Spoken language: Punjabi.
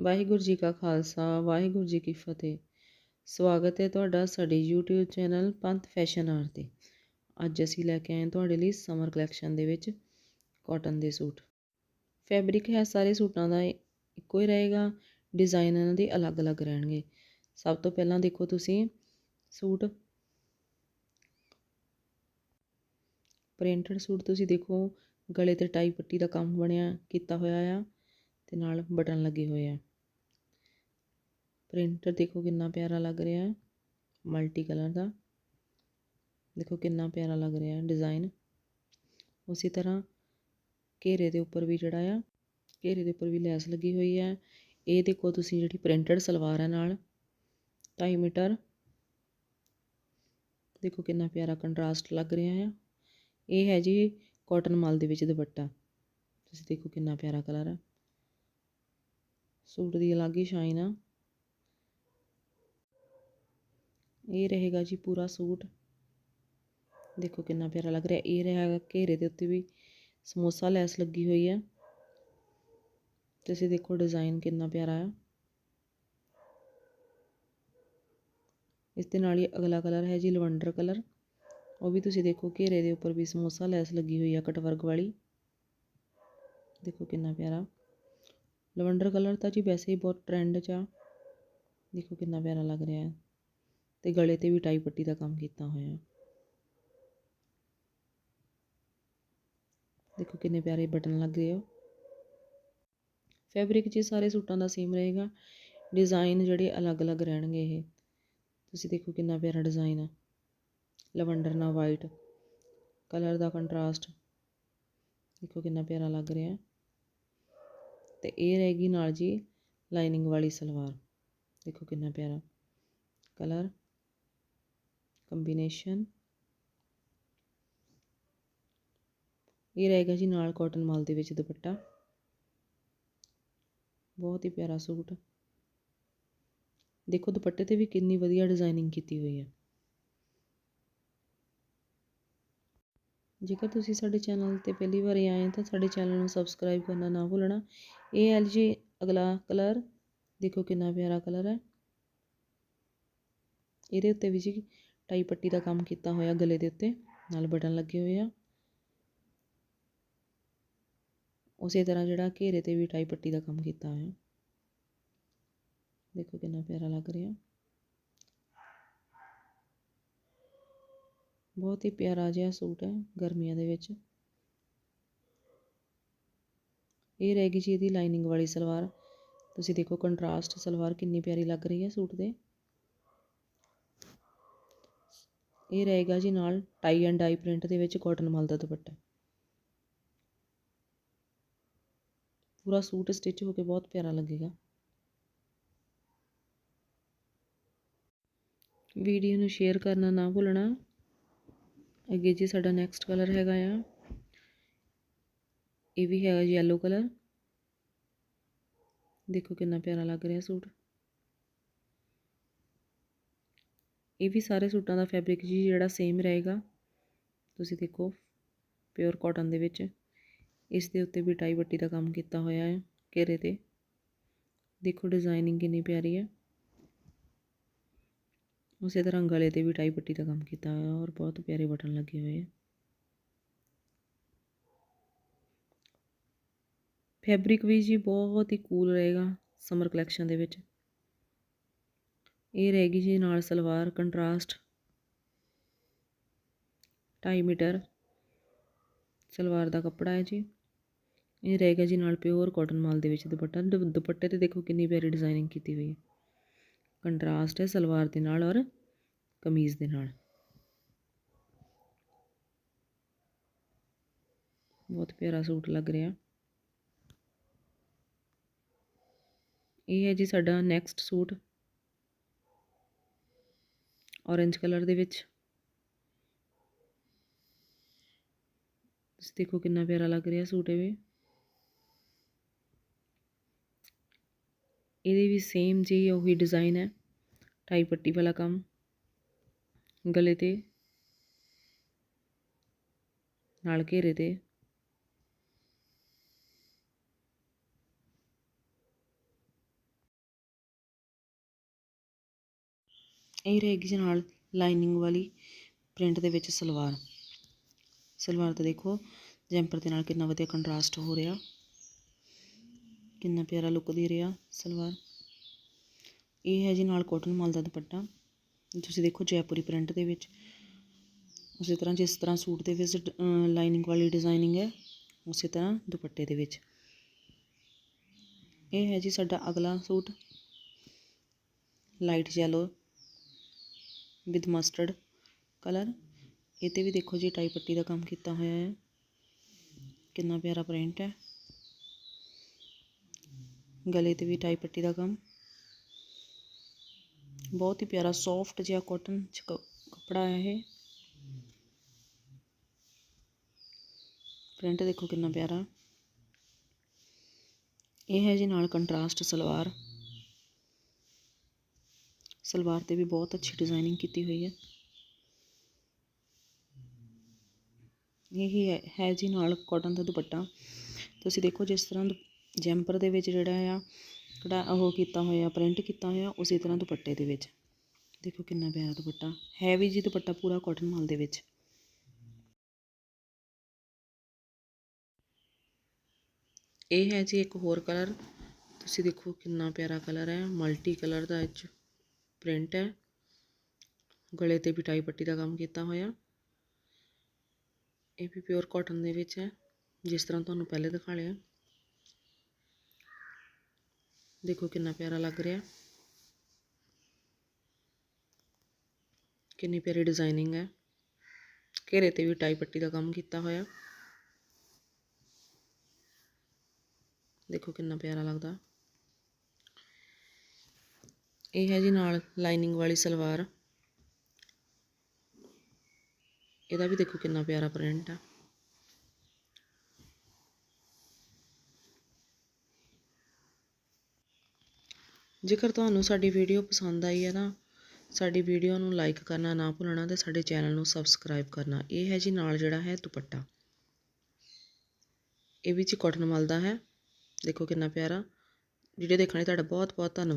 ਵਾਹਿਗੁਰੂ ਜੀ ਕਾ ਖਾਲਸਾ, ਵਾਹਿਗੁਰੂ ਜੀ ਕੀ ਫਤਿਹ। ਸਵਾਗਤ ਹੈ ਤੁਹਾਡਾ ਸਾਡੇ YouTube ਚੈਨਲ ਪੰਥ ਫੈਸ਼ਨ ਆਰ ਤੇ। ਅੱਜ ਅਸੀਂ ਲੈ ਕੇ ਆਏ ਹਾਂ ਤੁਹਾਡੇ ਲਈ ਸਮਰ ਕਲੈਕਸ਼ਨ ਦੇ ਵਿੱਚ ਕਾਟਨ ਦੇ ਸੂਟ। ਫੈਬਰਿਕ ਹੈ, ਸਾਰੇ ਸੂਟਾਂ ਦਾ ਇੱਕੋ ਹੀ ਰਹੇਗਾ ਡਿਜ਼ਾਈਨ ਇਹਨਾਂ ਦੇ ਅਲੱਗ-ਅਲੱਗ ਰਹਿਣਗੇ। ਸਭ ਤੋਂ ਪਹਿਲਾਂ ਦੇਖੋ ਤੁਸੀਂ ਸੂਟ। ਪ੍ਰਿੰਟਡ ਸੂਟ ਤੁਸੀਂ ਦੇਖੋ, ਗਲੇ ਤੇ ਟਾਈ ਪੱਟੀ ਦਾ ਕੰਮ ਬਣਿਆ, ਕੀਤਾ ਹੋਇਆ ਆ, ਤੇ ਨਾਲ ਬਟਨ ਲੱਗੇ ਹੋਏ ਆ। ਪ੍ਰਿੰਟਰ ਦੇਖੋ ਕਿੰਨਾ ਪਿਆਰਾ ਲੱਗ ਰਿਹਾ ਹੈ, ਮਲਟੀ ਕਲਰ ਦਾ। ਦੇਖੋ ਕਿੰਨਾ ਪਿਆਰਾ ਲੱਗ ਰਿਹਾ ਹੈ ਡਿਜ਼ਾਈਨ ਉਸੇ ਤਰ੍ਹਾਂ ਘੇਰੇ ਦੇ ਉੱਪਰ ਵੀ ਜਿਹੜਾ ਆ, ਘੇਰੇ ਦੇ ਉੱਪਰ ਵੀ ਲੈਸ ਲੱਗੀ ਹੋਈ ਹੈ। ਇਹ ਦੇਖੋ ਤੁਸੀਂ ਜਿਹੜੀ ਪ੍ਰਿੰਟਡ ਸਲਵਾਰ ਹੈ ਨਾਲ 2.5 ਮੀਟਰ। ਦੇਖੋ ਕਿੰਨਾ ਪਿਆਰਾ ਕੰਟਰਾਸਟ ਲੱਗ ਰਿਹਾ ਹੈ ਇਹ ਹੈ ਜੀ ਕਾਟਨ ਮਲ ਦੇ ਵਿੱਚ ਦੁਪੱਟਾ। ਤੁਸੀਂ ਦੇਖੋ ਕਿੰਨਾ ਪਿਆਰਾ ਕਲਰ ਹੈ। ਸੂਟ ਦੀ ਅਲੱਗ ਹੀ ਸ਼ਾਈਨ ਆ। ਇਹ ਰਹੇਗਾ ਜੀ ਪੂਰਾ ਸੂਟ। ਦੇਖੋ ਕਿੰਨਾ ਪਿਆਰਾ ਲੱਗ ਰਿਹਾ। ਇਹ ਰਹੇਗਾ ਘੇਰੇ ਦੇ ਉੱਤੇ ਵੀ ਸਮੋਸਾ ਲੈਸ ਲੱਗੀ ਹੋਈ ਹੈ। ਤੁਸੀਂ ਦੇਖੋ ਡਿਜ਼ਾਈਨ ਕਿੰਨਾ ਪਿਆਰਾ ਹੈ ਇਸ ਦੇ ਨਾਲ ਹੀ ਅਗਲਾ ਕਲਰ ਹੈ ਜੀ ਲਵੰਡਰ ਕਲਰ। ਉਹ ਵੀ ਤੁਸੀਂ ਦੇਖੋ ਘੇਰੇ ਦੇ ਉੱਪਰ ਵੀ ਸਮੋਸਾ ਲੈਸ ਲੱਗੀ ਹੋਈ ਆ ਕਟਵਰਗ ਵਾਲੀ। ਦੇਖੋ ਕਿੰਨਾ ਪਿਆਰਾ। ਲਵੰਡਰ ਕਲਰ ਤਾਂ ਜੀ ਵੈਸੇ ਹੀ ਬਹੁਤ ਟ੍ਰੈਂਡ 'ਚ ਆ। ਦੇਖੋ ਕਿੰਨਾ ਪਿਆਰਾ ਲੱਗ ਰਿਹਾ ਹੈ। ਅਤੇ ਗਲੇ ਤੇ ਵੀ ਟਾਈ ਪੱਟੀ ਦਾ ਕੰਮ ਕੀਤਾ ਹੋਇਆ। ਦੇਖੋ ਕਿੰਨੇ ਪਿਆਰੇ ਬਟਨ ਲੱਗ ਰਹੇ ਹੋ ਫੈਬਰਿਕ ਜੀ ਸਾਰੇ ਸੂਟਾਂ ਦਾ ਸੇਮ ਰਹੇਗਾ। ਡਿਜ਼ਾਈਨ ਜਿਹੜੇ ਅਲੱਗ-ਅਲੱਗ ਰਹਿਣਗੇ ਇਹ। ਤੁਸੀਂ ਦੇਖੋ ਕਿੰਨਾ ਪਿਆਰਾ ਡਿਜ਼ਾਈਨ ਆ। ਲਵੰਡਰ ਨਾਲ ਵਾਈਟ ਕਲਰ ਦਾ ਕੰਟਰਾਸਟ ਦੇਖੋ ਕਿੰਨਾ ਪਿਆਰਾ ਲੱਗ ਰਿਹਾ। ਤੇ ਇਹ ਰਹੇਗੀ ਨਾਲ ਜੀ ਲਾਈਨਿੰਗ ਵਾਲੀ ਸਲਵਾਰ। ਦੇਖੋ ਕਿੰਨਾ ਪਿਆਰਾ। Colour combination. ਇਹ ਰਹੇਗਾ ਜੀ ਨਾਲ ਕਾਟਨ ਮਾਲ ਦੇ ਵਿੱਚ ਦੁਪੱਟਾ। ਬਹੁਤ ਹੀ ਪਿਆਰਾ ਸੂਟ। ਦੇਖੋ ਦੁਪੱਟੇ ਤੇ ਵੀ ਕਿੰਨੀ ਵਧੀਆ ਡਿਜ਼ਾਈਨਿੰਗ ਕੀਤੀ ਹੋਈ ਹੈ। ਜੇਕਰ ਤੁਸੀਂ ਸਾਡੇ ਚੈਨਲ ਤੇ ਪਹਿਲੀ ਵਾਰ ਆਏ ਤਾਂ ਸਾਡੇ ਚੈਨਲ ਨੂੰ ਸਬਸਕ੍ਰਾਈਬ ਕਰਨਾ ਨਾ ਭੁੱਲਣਾ। ਇਹ ਐਲ ਜੀ ਅਗਲਾ ਕਲਰ ਦੇਖੋ ਕਿੰਨਾ ਪਿਆਰਾ ਕਲਰ ਹੈ। ਇਹਦੇ ਉੱਤੇ ਵੀ ਜੀ ਟਾਈ ਪੱਟੀ ਦਾ ਕੰਮ ਕੀਤਾ ਹੋਇਆ ਗਲੇ ਦੇ ਉੱਤੇ, ਨਾਲ ਬਟਨ ਲੱਗੇ ਹੋਏ ਆ। ਉਸੇ ਤਰ੍ਹਾਂ ਜਿਹੜਾ ਘੇਰੇ ਤੇ ਵੀ ਟਾਈ ਪੱਟੀ ਦਾ ਕੰਮ ਕੀਤਾ ਹੋਇਆ। ਦੇਖੋ ਕਿੰਨਾ ਪਿਆਰਾ ਲੱਗ ਰਿਹਾ। ਬਹੁਤ ਹੀ ਪਿਆਰਾ ਜਿਹਾ ਸੂਟ ਹੈ ਗਰਮੀਆਂ ਦੇ ਵਿੱਚ। ਇਹ ਰਹਿ ਗਈ ਜੀ ਇਹਦੀ ਲਾਈਨਿੰਗ ਵਾਲੀ ਸਲਵਾਰ। ਤੁਸੀਂ ਦੇਖੋ ਕੰਟਰਾਸਟ ਸਲਵਾਰ ਕਿੰਨੀ ਪਿਆਰੀ ਲੱਗ ਰਹੀ ਹੈ ਸੂਟ ਦੇ। ਇਹ ਰਹੇਗਾ ਜੀ ਨਾਲ ਟਾਈ ਐਂਡ ਡਾਈ ਪ੍ਰਿੰਟ ਦੇ ਵਿੱਚ ਕਾਟਨ ਮਲ ਦਾ ਦੁਪੱਟਾ। ਪੂਰਾ ਸੂਟ ਸਟਿਚ ਹੋ ਕੇ ਬਹੁਤ ਪਿਆਰਾ ਲੱਗੇਗਾ। ਵੀਡੀਓ ਨੂੰ ਸ਼ੇਅਰ ਕਰਨਾ ਨਾ ਭੁੱਲਣਾ। ਅੱਗੇ ਜੀ ਸਾਡਾ ਨੈਕਸਟ ਕਲਰ ਹੈਗਾ ਆ। ਇਹ ਵੀ ਹੈਗਾ ਯੈਲੋ ਕਲਰ ਦੇਖੋ ਕਿੰਨਾ ਪਿਆਰਾ ਲੱਗ ਰਿਹਾ ਸੂਟ। ਇਹ ਵੀ ਸਾਰੇ ਸੂਟਾਂ ਦਾ ਫੈਬਰਿਕ ਜੀ ਜਿਹੜਾ ਸੇਮ ਰਹੇਗਾ। ਤੁਸੀਂ ਦੇਖੋ ਪਿਓਰ ਕਾਟਨ ਦੇ ਵਿੱਚ। ਇਸ ਦੇ ਉੱਤੇ ਵੀ ਟਾਈ ਬੱਟੀ ਦਾ ਕੰਮ ਕੀਤਾ ਹੋਇਆ ਹੈ, ਘੇਰੇ ਤੇ। ਦੇਖੋ ਡਿਜ਼ਾਈਨਿੰਗ ਕਿੰਨੀ ਪਿਆਰੀ ਹੈ। ਉਸੇ ਤਰ੍ਹਾਂ ਗਲੇ ਤੇ ਵੀ ਟਾਈ ਪੱਟੀ ਦਾ ਕੰਮ ਕੀਤਾ ਹੋਇਆ ਔਰ ਬਹੁਤ ਪਿਆਰੇ ਬਟਨ ਲੱਗੇ ਹੋਏ ਆ ਫੈਬਰਿਕ ਵੀ ਜੀ ਬਹੁਤ ਹੀ ਕੂਲ ਰਹੇਗਾ ਸਮਰ ਕਲੈਕਸ਼ਨ ਦੇ ਵਿੱਚ। ਇਹ ਰਹੇਗੀ ਜੀ ਨਾਲ ਸਲਵਾਰ ਕੰਟਰਾਸਟ 2.5 ਮੀਟਰ। ਸਲਵਾਰ ਦਾ ਕੱਪੜਾ ਹੈ ਜੀ। ਇਹ ਰਹੇਗਾ ਜੀ ਨਾਲ ਪਿਓਰ ਕਾਟਨ ਮਾਲ ਦੇ ਵਿੱਚ ਦੁਪੱਟਾ। ਦੁਪੱਟੇ ਤੇ ਦੇਖੋ ਕਿੰਨੀ ਪਿਆਰੀ ਡਿਜ਼ਾਈਨਿੰਗ ਕੀਤੀ ਹੋਈ ਹੈ। ਕੰਟਰਾਸਟ ਹੈ ਸਲਵਾਰ ਦੇ ਨਾਲ ਔਰ ਕਮੀਜ਼ ਦੇ ਨਾਲ। ਬਹੁਤ ਪਿਆਰਾ ਸੂਟ ਲੱਗ ਰਿਹਾ। ਇਹ ਹੈ ਜੀ ਸਾਡਾ ਨੈਕਸਟ ਸੂਟ। ਔਰੇਂਜ ਕਲਰ ਦੇ ਵਿੱਚ। ਤੁਸੀਂ ਦੇਖੋ ਕਿੰਨਾ ਪਿਆਰਾ ਲੱਗ ਰਿਹਾ ਸੂਟ ਇਹ ਵੀ। ਇਹਦੇ ਵੀ ਸੇਮ ਜਿਹੀ ਉਹੀ ਡਿਜ਼ਾਈਨ ਹੈ ਟਾਈ ਪੱਟੀ ਵਾਲਾ ਕੰਮ, ਗਲੇ ਤੇ, ਨਾਲ ਘੇਰੇ ਤੇ। ਇਹ ਰਹੇਗੀ ਜੀ ਨਾਲ ਲਾਈਨਿੰਗ ਵਾਲੀ ਪ੍ਰਿੰਟ ਦੇ ਵਿੱਚ ਸਲਵਾਰ। ਸਲਵਾਰ ਤਾਂ ਦੇਖੋ, ਜੈਂਪਰ ਦੇ ਨਾਲ ਕਿੰਨਾ ਵਧੀਆ ਕੰਟਰਾਸਟ ਹੋ ਰਿਹਾ। ਕਿੰਨਾ ਪਿਆਰਾ ਲੁੱਕ ਦੇ ਰਿਹਾ ਸਲਵਾਰ। ਇਹ ਹੈ ਜੀ ਨਾਲ ਕੋਟਨ ਮਾਲ ਦਾ ਦੁਪੱਟਾ। ਤੁਸੀਂ ਦੇਖੋ ਜੈਪੁਰੀ ਪ੍ਰਿੰਟ ਦੇ ਵਿੱਚ। ਉਸੇ ਤਰ੍ਹਾਂ ਜਿਸ ਤਰ੍ਹਾਂ ਸੂਟ ਦੇ ਵਿੱਚ ਲਾਈਨਿੰਗ ਵਾਲੀ ਡਿਜ਼ਾਈਨਿੰਗ ਹੈ, ਉਸੇ ਤਰ੍ਹਾਂ ਦੁਪੱਟੇ ਦੇ ਵਿੱਚ। ਇਹ ਹੈ ਜੀ ਸਾਡਾ ਅਗਲਾ suit. Light yellow with mustard colour ਇਹ 'ਤੇ ਵੀ ਦੇਖੋ ਜੀ ਟਾਈ ਪੱਟੀ ਦਾ ਕੰਮ ਕੀਤਾ ਹੋਇਆ ਹੈ ਕਿੰਨਾ ਪਿਆਰਾ ਪ੍ਰਿੰਟ ਹੈ ਗਲੇ 'ਤੇ ਵੀ ਟਾਈ ਪੱਟੀ ਦਾ ਕੰਮ ਬਹੁਤ ਹੀ ਪਿਆਰਾ ਸੌਫਟ ਜਿਹਾ ਕਾਟਨ ਚ ਕ- ਕੱਪੜਾ ਹੈ ਇਹ ਪ੍ਰਿੰਟ ਦੇਖੋ ਕਿੰਨਾ ਪਿਆਰਾ ਇਹ ਹੈ ਜੀ ਨਾਲ ਕੰਟਰਾਸਟ ਸਲਵਾਰ ਸਲਵਾਰ ਤੇ ਵੀ ਬਹੁਤ ਅੱਛੀ ਡਿਜ਼ਾਈਨਿੰਗ ਕੀਤੀ ਹੋਈ ਹੈ। ਇਹ ਹੈ ਹੈ ਜੀ ਨਾਲ ਕਾਟਨ ਦਾ ਦੁਪੱਟਾ। ਤੁਸੀਂ ਦੇਖੋ ਜਿਸ ਤਰ੍ਹਾਂ ਦੁ- ਜੈਂਪਰ ਦੇ ਵਿੱਚ ਜਿਹੜਾ ਆ ਕੜਾ ਉਹ ਕੀਤਾ ਹੋਇਆ ਪ੍ਰਿੰਟ ਕੀਤਾ ਹੋਇਆ, ਉਸੇ ਤਰ੍ਹਾਂ ਦੁਪੱਟੇ ਦੇ ਵਿੱਚ। ਦੇਖੋ ਕਿੰਨਾ ਪਿਆਰਾ ਦੁਪੱਟਾ। ਹੈ ਵੀ ਜੀ ਦੁਪੱਟਾ ਪੂਰਾ ਕਾਟਨ ਮਾਲ ਦੇ ਵਿੱਚ। ਇਹ ਹੈ ਜੀ ਇੱਕ ਹੋਰ ਕਲਰ ਤੁਸੀਂ ਦੇਖੋ ਕਿੰਨਾ ਪਿਆਰਾ ਕਲਰ ਹੈ। ਮਲਟੀ ਕਲਰ ਦਾ ਇਹ 'ਚ ਪ੍ਰਿੰਟ ਹੈ। ਗਲੇ ਤੇ ਵੀ ਟਾਈ ਪੱਟੀ ਦਾ ਕੰਮ ਕੀਤਾ ਹੋਇਆ। ਇਹ ਵੀ ਪਿਓਰ ਕਾਟਨ ਦੇ ਵਿੱਚ ਹੈ, ਜਿਸ ਤਰ੍ਹਾਂ ਤੁਹਾਨੂੰ ਪਹਿਲੇ ਦਿਖਾ ਲਿਆ। ਦੇਖੋ ਕਿੰਨਾ ਪਿਆਰਾ ਲੱਗ ਰਿਹਾ। ਕਿੰਨੀ ਪਿਆਰੀ ਡਿਜ਼ਾਈਨਿੰਗ ਹੈ। ਘੇਰੇ ਤੇ ਵੀ ਟਾਈ ਪੱਟੀ ਦਾ ਕੰਮ ਕੀਤਾ ਹੋਇਆ। ਦੇਖੋ ਕਿੰਨਾ ਪਿਆਰਾ ਲੱਗਦਾ। ਇਹ ਹੈ ਜੀ ਨਾਲ ਲਾਈਨਿੰਗ ਵਾਲੀ ਸਲਵਾਰ। ਇਹਦਾ ਵੀ ਦੇਖੋ ਕਿੰਨਾ ਪਿਆਰਾ ਪ੍ਰਿੰਟ ਆ। ਜੇਕਰ ਤੁਹਾਨੂੰ ਸਾਡੀ ਵੀਡੀਓ ਪਸੰਦ ਆਈ ਹੈ ਤਾਂ ਸਾਡੀ ਵੀਡੀਓ ਨੂੰ ਲਾਈਕ ਕਰਨਾ ਨਾ ਭੁੱਲਣਾ ਤੇ ਸਾਡੇ ਚੈਨਲ ਨੂੰ ਸਬਸਕ੍ਰਾਈਬ ਕਰਨਾ। ਇਹ ਹੈ ਜੀ ਨਾਲ ਜਿਹੜਾ ਹੈ ਦੁਪੱਟਾ। ਇਹ ਵੀ ਜੀ ਕਾਟਨ ਮਲ ਦਾ ਹੈ। ਦੇਖੋ ਕਿੰਨਾ ਪਿਆਰਾ। ਵੀਡੀਓ ਦੇਖਣ ਲਈ ਤੁਹਾਡਾ ਬਹੁਤ ਬਹੁਤ ਧੰਨਵਾਦ।